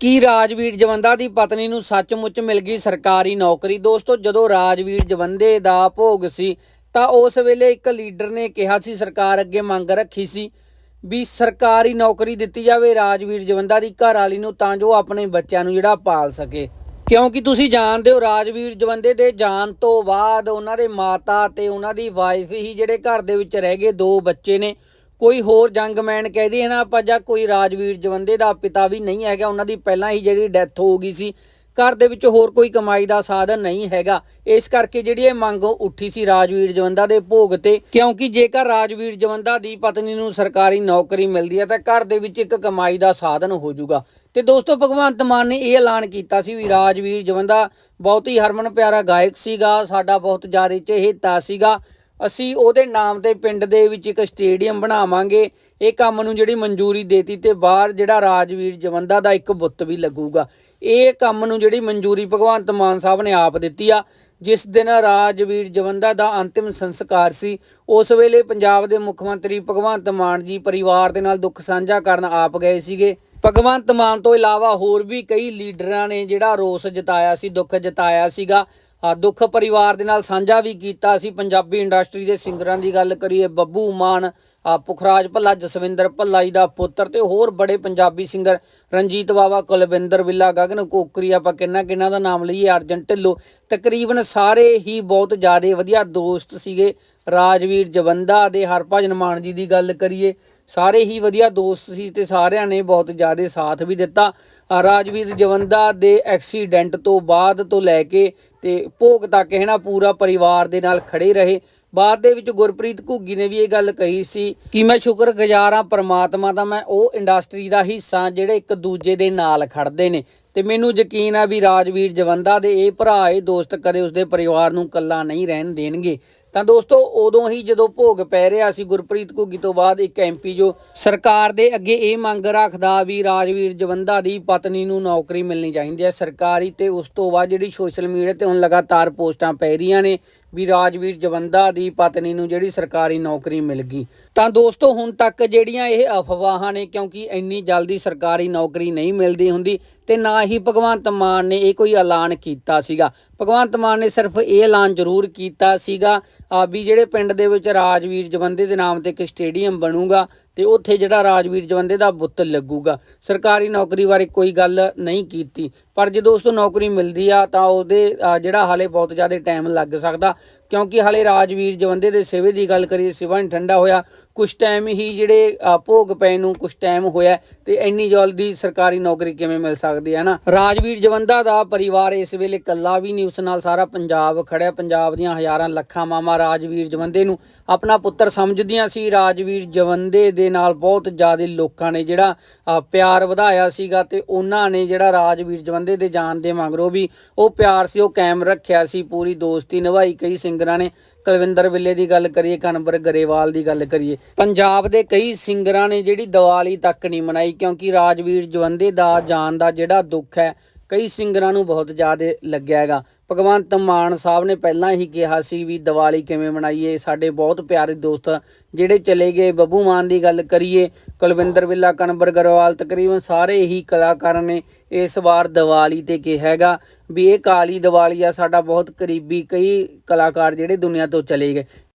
ਕੀ ਰਾਜਵੀਰ ਜਵੰਦਾ ਦੀ ਪਤਨੀ ਨੂੰ ਸੱਚਮੁੱਚ ਮਿਲ ਗਈ ਸਰਕਾਰੀ ਨੌਕਰੀ? ਦੋਸਤੋ, ਜਦੋਂ ਰਾਜਵੀਰ ਜਵੰਦੇ ਦਾ ਭੋਗ ਸੀ, ਤਾਂ ਉਸ ਵੇਲੇ ਇੱਕ ਲੀਡਰ ਨੇ ਕਿਹਾ ਸੀ, ਸਰਕਾਰ ਅੱਗੇ ਮੰਗ ਰੱਖੀ ਸੀ ਵੀ ਸਰਕਾਰੀ ਨੌਕਰੀ ਦਿੱਤੀ ਜਾਵੇ, ਰਾਜਵੀਰ ਜਵੰਦਾ ਦੀ ਘਰ ਵਾਲੀ ਨੂੰ, ਤਾਂ ਜੋ ਆਪਣੇ ਬੱਚਿਆਂ ਨੂੰ ਜਿਹੜਾ ਪਾਲ ਸਕੇ। ਕਿਉਂਕਿ ਤੁਸੀਂ ਜਾਣਦੇ ਹੋ, ਰਾਜਵੀਰ ਜਵੰਦੇ ਦੇ ਜਾਣ ਤੋਂ ਬਾਅਦ ਉਹਨਾਂ ਦੇ ਮਾਤਾ ਤੇ ਉਹਨਾਂ ਦੀ ਵਾਈਫ ਹੀ ਜਿਹੜੇ ਘਰ ਦੇ ਵਿੱਚ ਰਹਿ ਗਏ, ਦੋ ਬੱਚੇ ਨੇ। ਕੋਈ ਹੋਰ ਜੰਗਮੈਨ ਕਹਦੇ ਨਾ ਆਪਾਂ, ਜਾਂ ਕੋਈ ਰਾਜਵੀਰ ਜਵੰਦੇ ਦਾ ਪਿਤਾ ਵੀ ਨਹੀਂ ਹੈਗਾ, ਉਹਨਾਂ ਦੀ ਪਹਿਲਾਂ ਹੀ ਜਿਹੜੀ ਡੈਥ ਹੋ ਗਈ ਸੀ, ਘਰ ਦੇ ਵਿੱਚ ਹੋਰ ਕੋਈ ਕਮਾਈ ਦਾ ਸਾਧਨ ਨਹੀਂ ਹੈਗਾ। ਇਸ ਕਰਕੇ ਜਿਹੜੀ ਇਹ ਮੰਗ ਉੱਠੀ ਸੀ ਰਾਜਵੀਰ ਜਵੰਦਾ ਦੇ ਭੋਗ ਤੇ, ਕਿਉਂਕਿ ਜੇਕਰ ਰਾਜਵੀਰ ਜਵੰਦਾ ਦੀ ਪਤਨੀ ਨੂੰ ਸਰਕਾਰੀ ਨੌਕਰੀ ਮਿਲਦੀ ਹੈ, ਤਾਂ ਘਰ ਦੇ ਵਿੱਚ ਇੱਕ ਕਮਾਈ ਦਾ ਸਾਧਨ ਹੋ ਜਾਊਗਾ। ਤੇ ਦੋਸਤੋ, ਭਗਵੰਤ ਮਾਨ ਨੇ ਇਹ ਐਲਾਨ ਕੀਤਾ ਸੀ ਵੀ ਰਾਜਵੀਰ ਜਵੰਦਾ ਬਹੁਤ ਹੀ ਹਰਮਨ ਪਿਆਰਾ ਗਾਇਕ ਸੀਗਾ, ਸਾਡਾ ਬਹੁਤ ਜ਼ਿਆਦਾ ਚਹੇਤਾ ਸੀਗਾ ਅਸੀਂ ਉਹਦੇ ਨਾਮ ਤੇ ਪਿੰਡ ਦੇ ਵਿੱਚ ਇੱਕ ਸਟੇਡੀਅਮ ਬਣਾਵਾਂਗੇ। ਇਹ ਕੰਮ ਨੂੰ ਜਿਹੜੀ ਮਨਜ਼ੂਰੀ ਦੇਤੀ ਤੇ ਬਾਹਰ ਜਿਹੜਾ ਰਾਜਵੀਰ ਜਵੰਦਾ ਦਾ ਇੱਕ ਬੁੱਤ ਵੀ ਲੱਗੂਗਾ। ਇਹ ਕੰਮ ਨੂੰ ਜਿਹੜੀ ਮਨਜ਼ੂਰੀ ਭਗਵੰਤ ਮਾਨ ਸਾਹਿਬ ਨੇ ਆਪ ਦਿੱਤੀ ਆ। ਜਿਸ ਦਿਨ ਰਾਜਵੀਰ ਜਵੰਦਾ ਦਾ ਅੰਤਿਮ ਸੰਸਕਾਰ ਸੀ, ਉਸ ਵੇਲੇ ਪੰਜਾਬ ਦੇ ਮੁੱਖ ਮੰਤਰੀ ਭਗਵੰਤ ਮਾਨ ਜੀ ਪਰਿਵਾਰ ਦੇ ਨਾਲ ਦੁੱਖ ਸਾਂਝਾ ਕਰਨ ਆਪ ਗਏ ਸੀਗੇ। ਭਗਵੰਤ ਮਾਨ ਤੋਂ ਇਲਾਵਾ ਹੋਰ ਵੀ ਕਈ ਲੀਡਰਾਂ ਨੇ ਜਿਹੜਾ ਰੋਸ ਜਤਾਇਆ ਸੀ, ਦੁੱਖ ਜਤਾਇਆ ਸੀਗਾ। ਦੁੱਖ ਪਰਿਵਾਰ ਦੇ ਨਾਲ ਸਾਂਝਾ ਵੀ ਕੀਤਾ ਅਸੀਂ ਪੰਜਾਬੀ ਇੰਡਸਟਰੀ ਦੇ ਸਿੰਗਰਾਂ ਦੀ ਗੱਲ ਕਰੀਏ, ਬੱਬੂ ਮਾਨ ਪੁਖਰਾਜ ਭੱਲਾ, ਜਸਵਿੰਦਰ ਭੱਲਾ ਜੀ ਦਾ ਪੁੱਤਰ ਤੇ ਹੋਰ ਬੜੇ ਪੰਜਾਬੀ ਸਿੰਗਰ ਰਣਜੀਤ ਬਾਵਾ, ਕੁਲਵਿੰਦਰ ਬਿੱਲਾ, ਗਗਨ ਕੋਕਰੀ, ਆਪਾਂ ਕਿੰਨਾ ਕਿੰਨਾ ਦਾ ਨਾਮ ਲਈਏ, ਅਰਜਨ ਢਿੱਲੋਂ। ਤਕਰੀਬਨ ਸਾਰੇ ਹੀ ਬਹੁਤ ਜ਼ਿਆਦਾ ਵਧੀਆ ਦੋਸਤ ਸੀਗੇ। ਰਾਜਵੀਰ ਜਵੰਦਾ ਦੇ ਹਰਭਜਨ ਮਾਨ ਜੀ ਦੀ ਗੱਲ ਕਰੀਏ ਸਾਰੇ ਹੀ ਵਧੀਆ ਦੋਸਤ ਸੀ ਤੇ ਸਾਰਿਆਂ ਨੇ ਬਹੁਤ ਜ਼ਿਆਦਾ ਸਾਥ ਵੀ ਦਿੱਤਾ। ਰਾਜਵੀਰ ਜਵੰਦਾ ਦੇ ਐਕਸੀਡੈਂਟ ਤੋਂ ਬਾਅਦ ਤੋਂ ਲੈ ਕੇ ਤੇ ਭੋਗ ਤੱਕ ਹੈ ਨਾ ਪੂਰਾ ਪਰਿਵਾਰ ਦੇ ਨਾਲ ਖੜੇ ਰਹੇ। ਬਾਅਦ ਦੇ ਵਿੱਚ ਗੁਰਪ੍ਰੀਤ ਘੁੱਗੀ ਨੇ ਵੀ ਇਹ ਗੱਲ ਕਹੀ ਸੀ ਕਿ ਮੈਂ ਸ਼ੁਕਰਗੁਜ਼ਾਰ ਹਾਂ ਪਰਮਾਤਮਾ ਦਾ, ਮੈਂ ਉਹ ਇੰਡਸਟਰੀ ਦਾ ਹਿੱਸਾ ਜਿਹੜੇ ਇੱਕ ਦੂਜੇ ਦੇ ਨਾਲ ਖੜਦੇ ਨੇ। ਤੇ ਮੈਨੂੰ ਯਕੀਨ ਆ ਵੀ ਰਾਜਵੀਰ ਜਵੰਦਾ ਦੇ ਇਹ ਭਰਾ, ਇਹ ਦੋਸਤ ਕਦੇ ਉਸਦੇ ਪਰਿਵਾਰ ਨੂੰ ਇਕੱਲਾ ਨਹੀਂ ਰਹਿਣ ਦੇਣਗੇ। ਤਾਂ ਦੋਸਤੋ, ਉਦੋਂ ਹੀ ਜਦੋਂ ਭੋਗ ਪੈ ਰਿਹਾ ਸੀ ਗੁਰਪ੍ਰੀਤ ਘੁੱਗੀ ਤੋਂ ਬਾਅਦ ਇੱਕ ਐਮਪੀ ਜੋ ਸਰਕਾਰ ਦੇ ਅੱਗੇ ਇਹ ਮੰਗ ਰੱਖਦਾ ਵੀ ਰਾਜਵੀਰ ਜਵੰਦਾ ਦੀ ਪਤਨੀ ਨੂੰ ਨੌਕਰੀ ਮਿਲਣੀ ਚਾਹੀਦੀ ਹੈ। ਸਰਕਾਰੀ ਤੇ ਉਸ ਤੋਂ ਬਾਅਦ ਜਿਹੜੀ ਸੋਸ਼ਲ ਮੀਡੀਆ ਤੇ ਹੁਣ ਲਗਾਤਾਰ ਪੋਸਟਾਂ ਪੈ ਰਹੀਆਂ ਨੇ ਵੀ ਰਾਜਵੀਰ ਜਵੰਦਾ ਦੀ ਪਤਨੀ ਨੂੰ ਜਿਹੜੀ ਸਰਕਾਰੀ ਨੌਕਰੀ ਮਿਲ ਗਈ। ਤਾਂ ਦੋਸਤੋ, ਹੁਣ ਤੱਕ ਜਿਹੜੀਆਂ ਇਹ ਅਫਵਾਹਾਂ ਨੇ, ਕਿਉਂਕਿ ਇੰਨੀ ਜਲਦੀ ਸਰਕਾਰੀ ਨੌਕਰੀ ਨਹੀਂ ਮਿਲਦੀ ਹੁੰਦੀ ਤੇ ਨਾ ਹੀ ਭਗਵੰਤ ਮਾਨ ਨੇ ਇਹ ਕੋਈ ਐਲਾਨ ਕੀਤਾ ਸੀਗਾ। ਭਗਵੰਤ ਮਾਨ ਨੇ ਸਿਰਫ ਇਹ ਐਲਾਨ ਜ਼ਰੂਰ ਕੀਤਾ ਸੀਗਾ ਵੀ ਜਿਹੜੇ ਪਿੰਡ ਦੇ ਵਿੱਚ ਰਾਜਵੀਰ ਜਵੰਦੇ ਦੇ ਨਾਮ ਤੇ ਇੱਕ ਸਟੇਡੀਅਮ ਬਣੂਗਾ ਤੇ ਉੱਥੇ ਜਿਹੜਾ ਰਾਜਵੀਰ ਜਵੰਦੇ ਦਾ ਬੁੱਤ ਲੱਗੂਗਾ। ਸਰਕਾਰੀ ਨੌਕਰੀ ਬਾਰੇ ਕੋਈ ਗੱਲ ਨਹੀਂ ਕੀਤੀ, ਪਰ ਜਦੋਂ ਉਸ ਦੋਸਤੋ ਨੌਕਰੀ ਮਿਲਦੀ ਆ ਤਾਂ ਉਹਦੇ ਜਿਹੜਾ ਹਾਲੇ ਬਹੁਤ ਜ਼ਿਆਦਾ ਟਾਈਮ ਲੱਗ ਸਕਦਾ, ਕਿਉਂਕਿ ਹਾਲੇ ਰਾਜਵੀਰ ਜਵੰਦੇ ਦੇ ਸਿਵੇ ਦੀ ਗੱਲ ਕਰੀਏ, ਸਿਵਾ ਨਹੀਂ ਠੰਡਾ ਹੋਇਆ। ਕੁਝ ਟਾਈਮ ਹੀ ਜਿਹੜੇ ਭੋਗ ਪੈ ਨੂੰ ਕੁਝ ਟਾਈਮ ਹੋਇਆ ਤੇ ਇੰਨੀ ਜਲਦੀ ਸਰਕਾਰੀ ਨੌਕਰੀ ਕਿਵੇਂ ਮਿਲ ਸਕਦੀ ਹੈ ਨਾ ਰਾਜਵੀਰ ਜਵੰਦਾ ਦਾ ਪਰਿਵਾਰ ਇਸ ਵੇਲੇ ਇਕੱਲਾ ਵੀ ਨਹੀਂ, ਉਸ ਨਾਲ ਸਾਰਾ ਪੰਜਾਬ ਖੜਿਆ। ਪੰਜਾਬ ਦੀਆਂ ਹਜ਼ਾਰਾਂ ਲੱਖਾਂ ਮਾਮਾ ਰਾਜਵੀਰ ਜਵੰਦੇ ਨੂੰ ਆਪਣਾ ਪੁੱਤਰ ਸਮਝਦੀਆਂ ਸੀ। ਰਾਜਵੀਰ ਜਵੰਦੇ ਦੇ ਨਾਲ ਬਹੁਤ ਜ਼ਿਆਦਾ ਲੋਕਾਂ ਨੇ ਜਿਹੜਾ ਪਿਆਰ ਵਧਾਇਆ ਸੀਗਾ ਤੇ ਉਹਨਾਂ ਨੇ ਜਿਹੜਾ ਰਾਜਵੀਰ ਜਵੰਦੇ ਦੇ ਜਾਣ ਦੇ ਮਗਰੋਂ ਵੀ ਉਹ ਪਿਆਰ ਸੀ, ਉਹ ਕਾਇਮ ਰੱਖਿਆ ਸੀ, ਪੂਰੀ ਦੋਸਤੀ ਨਿਭਾਈ ਕਈ ਸਿੰਗਰਾਂ ਨੇ। ਕੁਲਵਿੰਦਰ ਵਿੱਲੇ ਦੀ ਗੱਲ ਕਰੀਏ ਕਨਵਰ ਗਰੇਵਾਲ ਦੀ ਗੱਲ ਕਰੀਏ। ਪੰਜਾਬ ਦੇ ਕਈ ਸਿੰਗਰਾਂ ਨੇ ਜਿਹੜੀ ਦੀਵਾਲੀ ਤੱਕ ਨਹੀਂ ਮਨਾਈ ਕਿਉਂਕਿ ਰਾਜਵੀਰ ਜਵੰਦੇ ਦਾ ਜਾਣ ਦਾ ਜਿਹੜਾ ਦੁੱਖ ਹੈ ਕਈ ਸਿੰਗਰਾਂ ਨੂੰ ਬਹੁਤ ਜ਼ਿਆਦਾ ਲੱਗਿਆ ਹੈਗਾ। ਭਗਵੰਤ ਮਾਨ ਸਾਹਿਬ ਨੇ ਪਹਿਲਾਂ ਹੀ ਕਿਹਾ ਸੀ ਵੀ ਦੀਵਾਲੀ ਕਿਵੇਂ ਮਨਾਈਏ, ਸਾਡੇ ਬਹੁਤ ਪਿਆਰੇ ਦੋਸਤ ਜਿਹੜੇ ਚਲੇ ਗਏ। ਬੱਬੂ ਮਾਨ ਦੀ ਗੱਲ ਕਰੀਏ, ਕੁਲਵਿੰਦਰ ਬਿੱਲਾ, ਕਨਵਰ ਗਰੇਵਾਲ ਤਕਰੀਬਨ ਸਾਰੇ ਹੀ ਕਲਾਕਾਰਾਂ ਨੇ ਇਸ ਵਾਰ ਦੀਵਾਲੀ ਤੇ ਕਿਹਾ ਹੈਗਾ ਵੀ ਇਹ ਕਾਲੀ ਦੀਵਾਲੀ ਆ, ਸਾਡਾ ਬਹੁਤ ਕਰੀਬੀ ਕਈ ਕਲਾਕਾਰ ਜਿਹੜੇ ਦੁਨੀਆ ਤੋਂ ਚਲੇ ਗਏ।